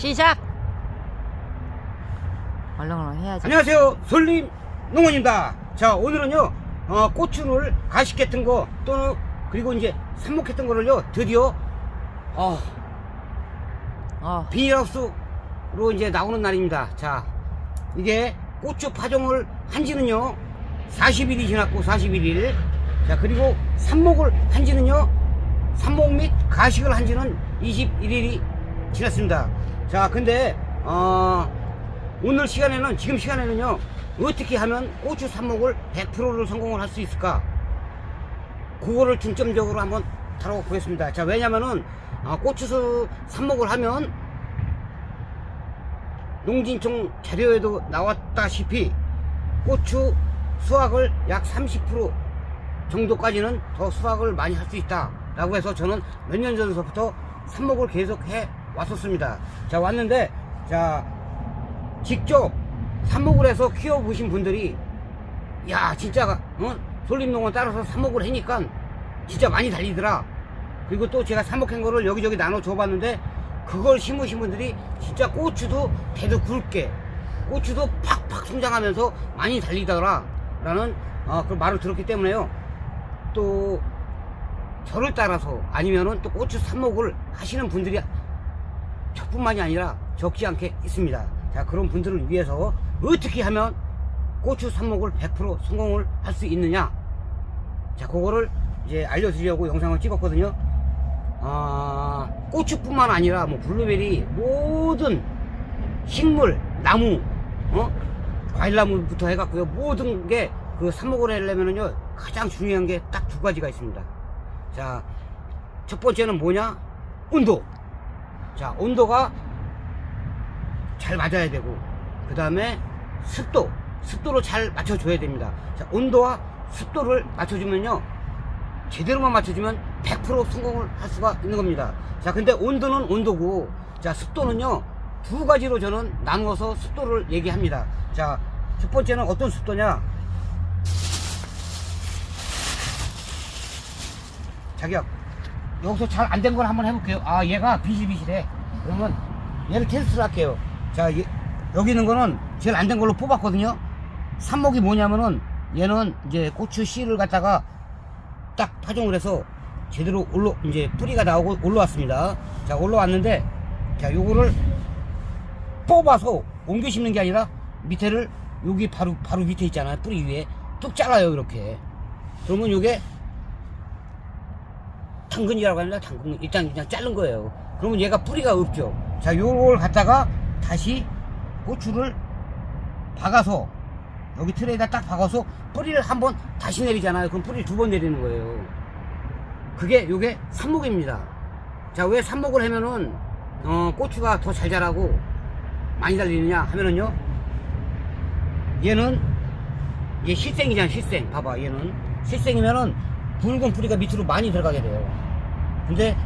시작. 얼렁얼렁 해야지. 안녕하세요 솔림 농원입니다 자 오늘은요 어, 고추를 가식했던 거 또는 그리고 이제 삽목했던 거를요 드디어 어, 어. 비닐하우스로 이제 나오는 날입니다 자 이게 고추 파종을 한 지는요 40일이 지났고 41일 자 그리고 삽목을 한 지는요 삽목 및 가식을 한 지는 21일이 지났습니다 자 근데 어 오늘 시간에는 지금 시간에는요 어떻게 하면 고추 삽목을 100%를 성공을 할 수 있을까? 그거를 중점적으로 한번 다뤄보겠습니다. 자 왜냐면은 아, 고추 삽목을 하면 농진청 자료에도 나왔다시피 고추 수확을 약 30% 정도까지는 더 수확을 많이 할 수 있다 라고 해서 저는 몇 년 전서부터 삽목을 계속 해 왔었습니다. 자 왔는데 자 직접 삽목을 해서 키워보신 분들이 야 진짜 어? 솔림농원 따라서 삽목을 하니까 진짜 많이 달리더라. 그리고 또 제가 삽목한 거를 여기저기 나눠 줘봤는데 그걸 심으신 분들이 진짜 고추도 대도 굵게 고추도 팍팍 성장하면서 많이 달리더라. 라는 어, 그 말을 들었기 때문에요. 또 저를 따라서 아니면은 또 고추 삽목을 하시는 분들이 저 뿐만이 아니라 적지 않게 있습니다. 자, 그런 분들을 위해서 어떻게 하면 고추 삽목을 100% 성공을 할 수 있느냐? 자, 그거를 이제 알려드리려고 영상을 찍었거든요. 아, 고추뿐만 아니라 뭐 블루베리 모든 식물, 나무, 어? 과일나무부터 해갖고요. 모든 게 그 삽목을 하려면은요, 가장 중요한 게 딱 두 가지가 있습니다. 자, 첫 번째는 뭐냐? 온도. 자, 온도가 잘 맞아야 되고, 그 다음에 습도. 습도를 잘 맞춰줘야 됩니다. 자, 온도와 습도를 맞춰주면요. 제대로만 맞춰주면 100% 성공을 할 수가 있는 겁니다. 자, 근데 온도는 온도고, 자, 습도는요. 두 가지로 저는 나누어서 습도를 얘기합니다. 자, 첫 번째는 어떤 습도냐? 자기야, 여기서 잘 안 된 걸 한번 해볼게요. 아, 얘가 비실비실해. 그러면 얘를 테스트를 할게요. 자, 얘- 여기 있는 거는 제일 안 된 걸로 뽑았거든요. 삽목이 뭐냐면은 얘는 이제 고추 씨를 갖다가 딱 파종을 해서 제대로 올라, 이제 뿌리가 나오고 올라왔습니다. 자, 올라왔는데, 자, 요거를 뽑아서 옮겨 심는 게 아니라 밑에를 여기 바로, 바로 밑에 있잖아요. 뿌리 위에 뚝 잘라요, 이렇게. 그러면 요게 당근이라고 하는데 당근 일단 그냥 자른 거예요. 그러면 얘가 뿌리가 없죠. 자, 요걸 갖다가 다시 고추를 박아서 여기 틀에다 딱 박아서 뿌리를 한 번 다시 내리잖아요. 그럼 뿌리를 두번 내리는 거예요. 그게 요게 삽목입니다. 자, 왜 삽목을 하면은 어, 고추가 더 잘 자라고 많이 달리느냐 하면은요. 얘는 얘 실생이잖아, 실생. 봐봐, 얘는 실생이면은 붉은 뿌리가 밑으로 많이 들어가게 돼요. 근데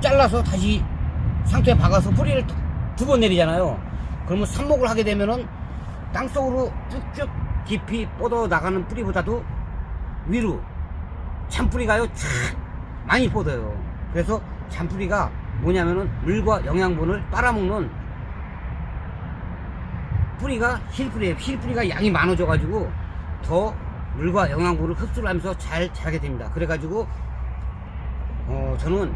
잘라서 다시 상태에 박아서 뿌리를 두 번 내리잖아요. 그러면 삽목을 하게 되면은 땅속으로 쭉쭉 깊이 뻗어 나가는 뿌리보다도 위로 잔뿌리가요 참 많이 뻗어요. 그래서 잔뿌리가 뭐냐면은 물과 영양분을 빨아먹는 뿌리가 실뿌리예요. 실뿌리가 양이 많아져가지고 더 물과 영양분을 흡수를 하면서 잘 자라게 됩니다. 그래가지고 어 저는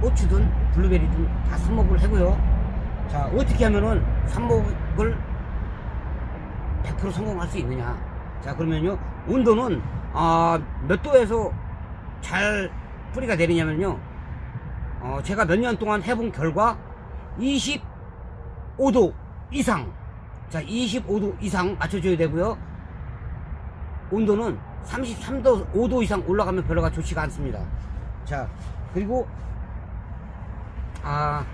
고추든 블루베리든 다 삽목을 하고요. 자 어떻게 하면은 삽목을 100% 성공할 수 있느냐? 자 그러면요 온도는 아, 몇 도에서 잘 뿌리가 내리냐면요. 어, 제가 몇 년 동안 해본 결과 25도 이상 자 25도 이상 맞춰줘야 되고요. 온도는 33도 5도 이상 올라가면 별로가 좋지가 않습니다. 자 그리고 아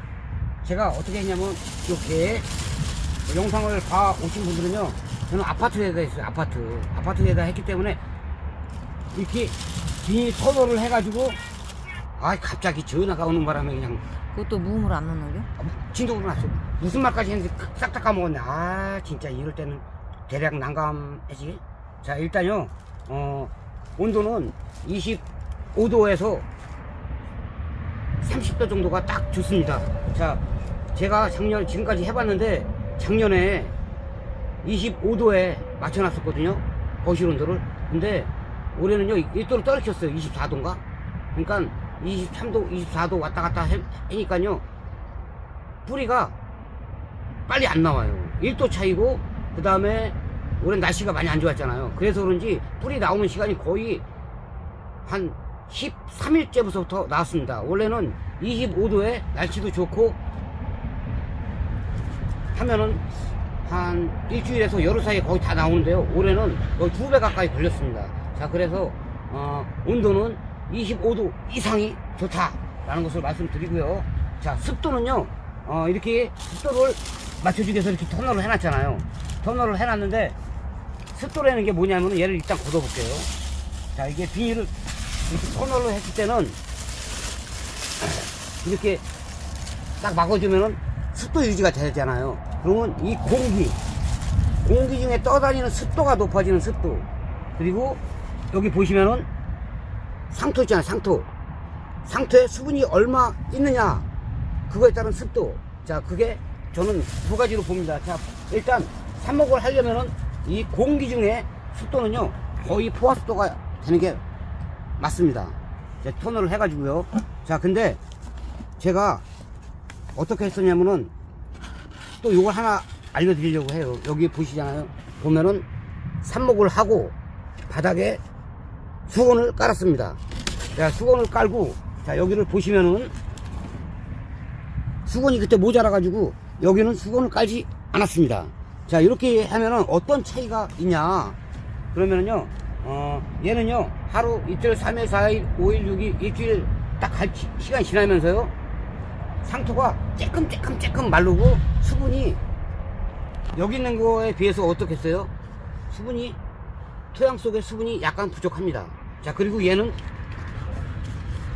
제가 어떻게 했냐면 이렇게 영상을 봐 오신 분들은요 저는 아파트에다 했어요 아파트 아파트에다 했기 때문에 이렇게 비닐 터널을 해가지고 아 갑자기 전화가 오는 바람에 그냥 그것도 무음으로 안 넣는 게? 진동으로 났어 무슨 말까지 했는데 싹다 까먹었네 아 진짜 이럴 때는 대략 난감해지 자 일단요 어 온도는 25도에서 30도 정도가 딱 좋습니다. 자, 제가 작년, 지금까지 해봤는데, 작년에 25도에 맞춰놨었거든요. 거실 온도를. 근데 올해는요, 1도로 떨어졌어요. 24도인가? 그러니까 23도, 24도 왔다 갔다 해, 하니까요, 뿌리가 빨리 안 나와요. 1도 차이고, 그 다음에 올해 날씨가 많이 안 좋았잖아요. 그래서 그런지 뿌리 나오는 시간이 거의 한 13일째부터 나왔습니다. 원래는 25도에 날씨도 좋고 하면은 한 일주일에서 열흘 사이에 거의 다 나오는데요. 올해는 거의 두 배 가까이 걸렸습니다. 자, 그래서 어, 온도는 25도 이상이 좋다라는 것을 말씀드리고요. 자, 습도는요. 어, 이렇게 습도를 맞춰주기 위해서 이렇게 터널을 해놨잖아요. 터널을 해놨는데 습도라는 게 뭐냐면 얘를 일단 걷어볼게요. 자, 이게 비닐을 이렇게 터널로 했을 때는 이렇게 딱 막아주면은 습도 유지가 되잖아요. 그러면 이 공기, 공기 중에 떠다니는 습도가 높아지는 습도. 그리고 여기 보시면은 상토 있잖아요, 상토. 상토에 수분이 얼마 있느냐. 그거에 따른 습도. 자, 그게 저는 두 가지로 봅니다. 자, 일단 삽목을 하려면은 이 공기 중에 습도는요, 거의 포화습도가 되는 게 맞습니다. 제 토너를 해가지고요. 자, 근데 제가 어떻게 했었냐면은 또 요걸 하나 알려드리려고 해요. 여기 보시잖아요. 보면은 삽목을 하고 바닥에 수건을 깔았습니다. 자, 수건을 깔고 자, 여기를 보시면은 수건이 그때 모자라 가지고 여기는 수건을 깔지 않았습니다. 자, 이렇게 하면은 어떤 차이가 있냐. 그러면은요, 어, 얘는요, 하루, 이틀, 3일, 4일, 5일, 6일, 일주일 딱갈 시- 시간 지나면서요, 상토가 쬐끔쬐끔쬐끔 마르고 수분이 여기 있는 거에 비해서 어떻겠어요? 수분이, 토양 속에 수분이 약간 부족합니다. 자, 그리고 얘는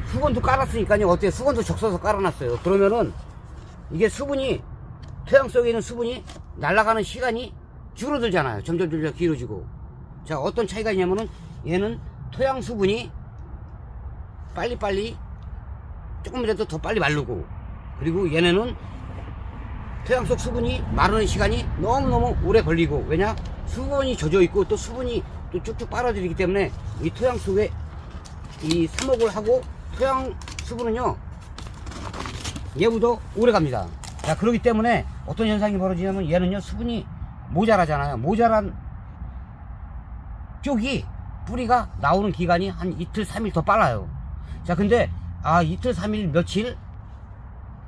수건도 깔았으니까요, 어때요? 수건도 적셔서 깔아놨어요. 그러면은 이게 수분이 토양 속에 있는 수분이 날아가는 시간이 줄어들잖아요. 점점 점점 길어지고. 자, 어떤 차이가 있냐면은 얘는 토양 수분이 빨리빨리 조금이라도 더 빨리 마르고 그리고 얘네는 토양 속 수분이 마르는 시간이 너무너무 오래 걸리고 왜냐? 수분이 젖어 있고 또 수분이 또 쭉쭉 빨아들이기 때문에 이 토양 속에 이 사목을 하고 토양 수분은요 얘보다 오래 갑니다. 자, 그렇기 때문에 어떤 현상이 벌어지냐면 얘는요, 수분이 모자라잖아요. 모자란 쪽이 뿌리가 나오는 기간이 한 이틀, 삼일 더 빨라요. 자, 근데, 아, 이틀, 삼일, 며칠?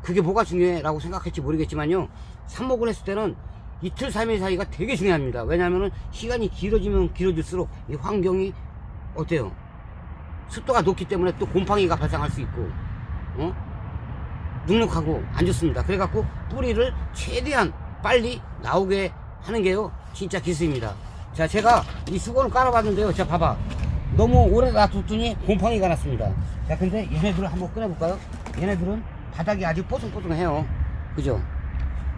그게 뭐가 중요해 라고 생각할지 모르겠지만요. 삽목을 했을 때는 이틀, 삼일 사이가 되게 중요합니다. 왜냐면은 시간이 길어지면 길어질수록 이 환경이 어때요? 습도가 높기 때문에 또 곰팡이가 발생할 수 있고, 어? 눅눅하고 안 좋습니다. 그래갖고 뿌리를 최대한 빨리 나오게 하는 게요. 진짜 기술입니다. 자, 제가 이 수건을 깔아봤는데요. 자, 봐봐. 너무 오래 놔뒀더니 곰팡이가 났습니다. 자, 근데 얘네들을 한번 꺼내볼까요? 얘네들은 바닥이 아주 뽀송뽀송해요. 그죠?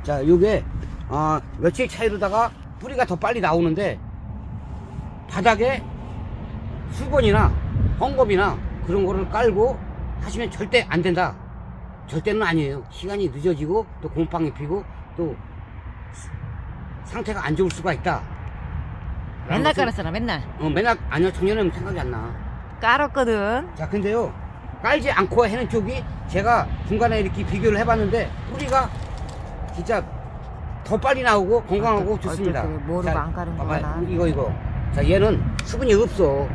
자, 요게, 아, 며칠 차이로다가 뿌리가 더 빨리 나오는데, 바닥에 수건이나 헝겊이나 그런 거를 깔고 하시면 절대 안 된다. 절대는 아니에요. 시간이 늦어지고 또 곰팡이 피고 또 상태가 안 좋을 수가 있다. 맨날 깔았잖아, 맨날. 어, 맨날 아니요 작년에는 생각이 안 나. 깔았거든. 자 근데요 깔지 않고 해는 쪽이 제가 중간에 이렇게 비교를 해봤는데 뿌리가 진짜 더 빨리 나오고 건강하고 어떡- 좋습니다. 어떡해, 모르고 자, 안 깔은 봐봐요. 거구나. 이거 이거. 자 얘는 수분이 없어.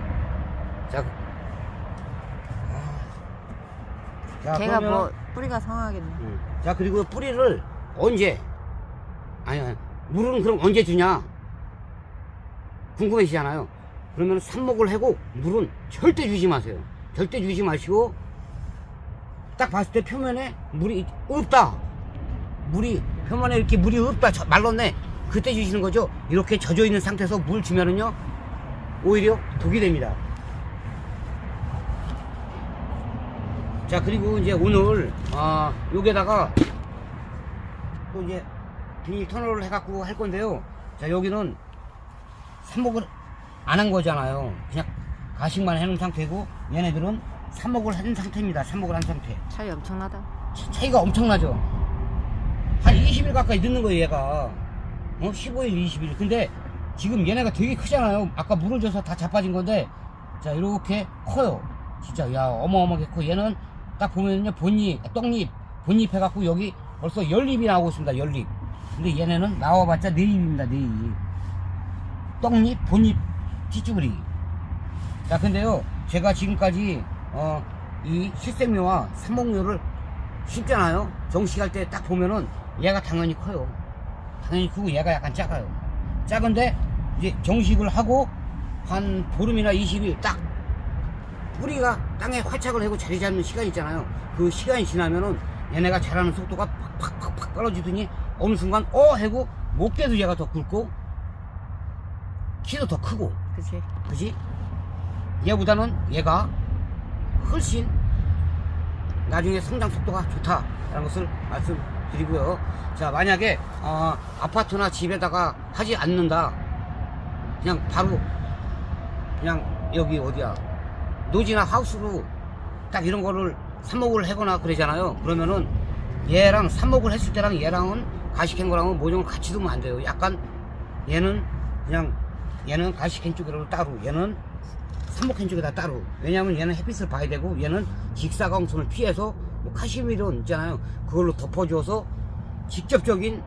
자. 자, 걔가 그러면- 뭐 뿌리가 상하겠네. 음. 자 그리고 뿌리를 언제? 아니 아니 물은 그럼 언제 주냐? 궁금해지잖아요. 그러면 삽목을 하고 물은 절대 주지 마세요. 절대 주지 마시고 딱 봤을 때 표면에 물이 없다. 물이 표면에 이렇게 물이 없다. 저- 말랐네. 그때 주시는 거죠? 이렇게 젖어 있는 상태에서 물 주면은요 오히려 독이 됩니다 자 그리고 이제 오늘 아 여기다가 또 이제 비닐 터널을 해갖고 할 건데요 자 여기는 삽목을 안 한 거잖아요 그냥 가식만 해놓은 상태고 얘네들은 삽목을 한 상태입니다. 삽목을 한 상태. 차이 엄청나다. 차- 차이가 엄청나죠. 한 20일 가까이 늦는 거예요, 얘가. 어? 15일, 20일. 근데 지금 얘네가 되게 크잖아요. 아까 물을 줘서 다 자빠진 건데, 자, 이렇게 커요. 진짜, 야, 어마어마하게 커. 얘는 딱 보면요, 본잎, 떡잎, 본잎 해갖고 여기 벌써 열잎이 나오고 있습니다, 열잎. 근데 얘네는 나와봤자 네잎입니다, 네잎. 떡잎, 본잎, 찌쭈그리. 자, 근데요, 제가 지금까지, 어, 이 실생묘와 삼목묘를 심잖아요. 정식할 때 딱 보면은 얘가 당연히 커요. 당연히 크고 얘가 약간 작아요. 작은데 이제 정식을 하고 한 보름이나 20일 딱 뿌리가 땅에 활착을 하고 자리 잡는 시간 있잖아요. 그 시간이 지나면은 얘네가 자라는 속도가 팍팍팍팍 떨어지더니 어느 순간 어 하고 목대도 얘가 더 굵고 키도 더 크고 그치? 그지? 얘보다는 얘가 훨씬 나중에 성장 속도가 좋다라는 것을 말씀드리고요. 자, 만약에 어, 아파트나 집에다가 하지 않는다. 그냥 바로 그냥 여기 어디야 노지나 하우스로 딱 이런 거를 삽목을 하거나 그러잖아요. 그러면은 얘랑 삽목을 했을 때랑 얘랑은 가식한 거랑은 모종을 같이 두면 안 돼요. 약간 얘는 그냥 얘는 가식한 쪽으로 따로 얘는 삽목한 쪽에다 따로 왜냐하면 얘는 햇빛을 봐야 되고 얘는 직사광선을 피해서 뭐 카시미론 있잖아요 그걸로 덮어줘서 직접적인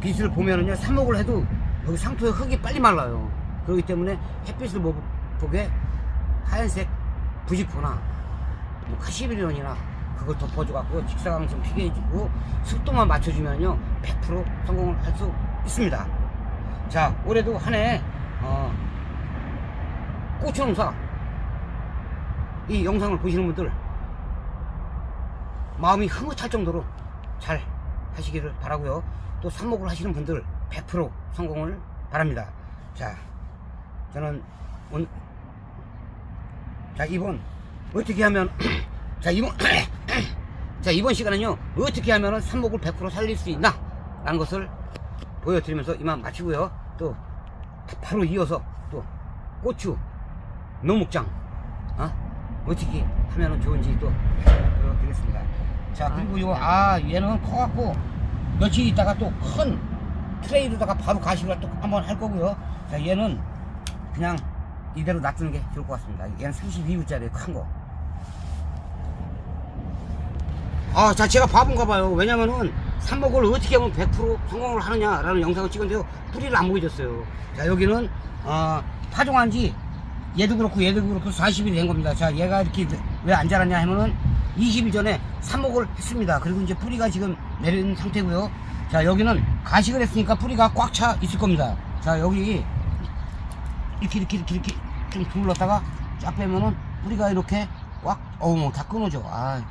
빛을 보면은요 삽목을 해도 여기 상토에 흙이 빨리 말라요 그렇기 때문에 햇빛을 못 보게 하얀색 부직포나 뭐 카시미론이나 그걸 덮어줘갖고 직사광선 피게 해주고 습도만 맞춰주면요 100% 성공을 할 수 있습니다. 자 올해도 한해 어, 고추농사. 이 영상을 보시는 분들 마음이 흐뭇할 정도로 잘 하시기를 바라고요. 또 삽목을 하시는 분들 100% 성공을 바랍니다. 자 저는 온, 자 이번 어떻게 하면 자 이번 자 이번 시간은요 어떻게 하면 삽목을 100% 살릴 수 있나? 라는 것을 보여드리면서 이만 마치고요. 또 바로 이어서 또 고추 농목장 어? 어떻게 하면 좋은지 또 보여드리겠습니다. 자 그리고 요 아 얘는 커갖고 며칠 있다가 또 큰 트레이로다가 바로 가시를 또 한번 할 거고요. 자 얘는 그냥 이대로 놔두는 게 좋을 것 같습니다 얘는 32부짜리 큰 거 아, 자, 제가 바본가 봐요. 왜냐면은, 삽목을 어떻게 하면 100% 성공을 하느냐라는 영상을 찍은데요. 뿌리를 안 보여줬어요. 자, 여기는, 어, 파종한 지, 얘도 그렇고 얘도 그렇고 40일이 된 겁니다. 자, 얘가 이렇게 왜 안 자랐냐 하면은, 20일 전에 삽목을 했습니다. 그리고 이제 뿌리가 지금 내린 상태고요. 자, 여기는 가식을 했으니까 뿌리가 꽉 차 있을 겁니다. 자, 여기, 이렇게, 이렇게, 이렇게, 이렇게 좀 둘렀다가 쫙 빼면은, 뿌리가 이렇게 꽉, 어우, 다 끊어져. 아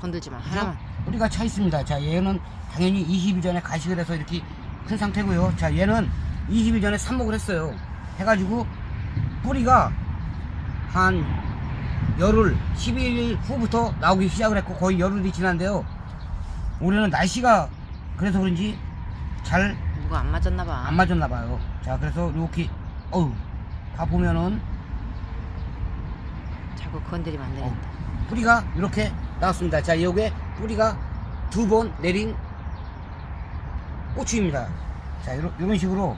건들지 마. 하나만. 뿌리가 차 있습니다. 자, 얘는 당연히 20일 전에 가식을 해서 이렇게 큰 상태고요. 자, 얘는 20일 전에 삽목을 했어요. 해가지고 뿌리가 한 열흘, 11일 후부터 나오기 시작을 했고 거의 열흘이 지났는데요. 올해는 날씨가 그래서 그런지 잘안 누가 안 맞았나 봐. 맞았나 봐요. 자, 그래서 이렇게 어우 다 보면은 자꾸 건드리면 안 어, 되는데. 뿌리가 이렇게 나왔습니다. 자, 여기에 뿌리가 두 번 내린 고추입니다. 자, 이런 식으로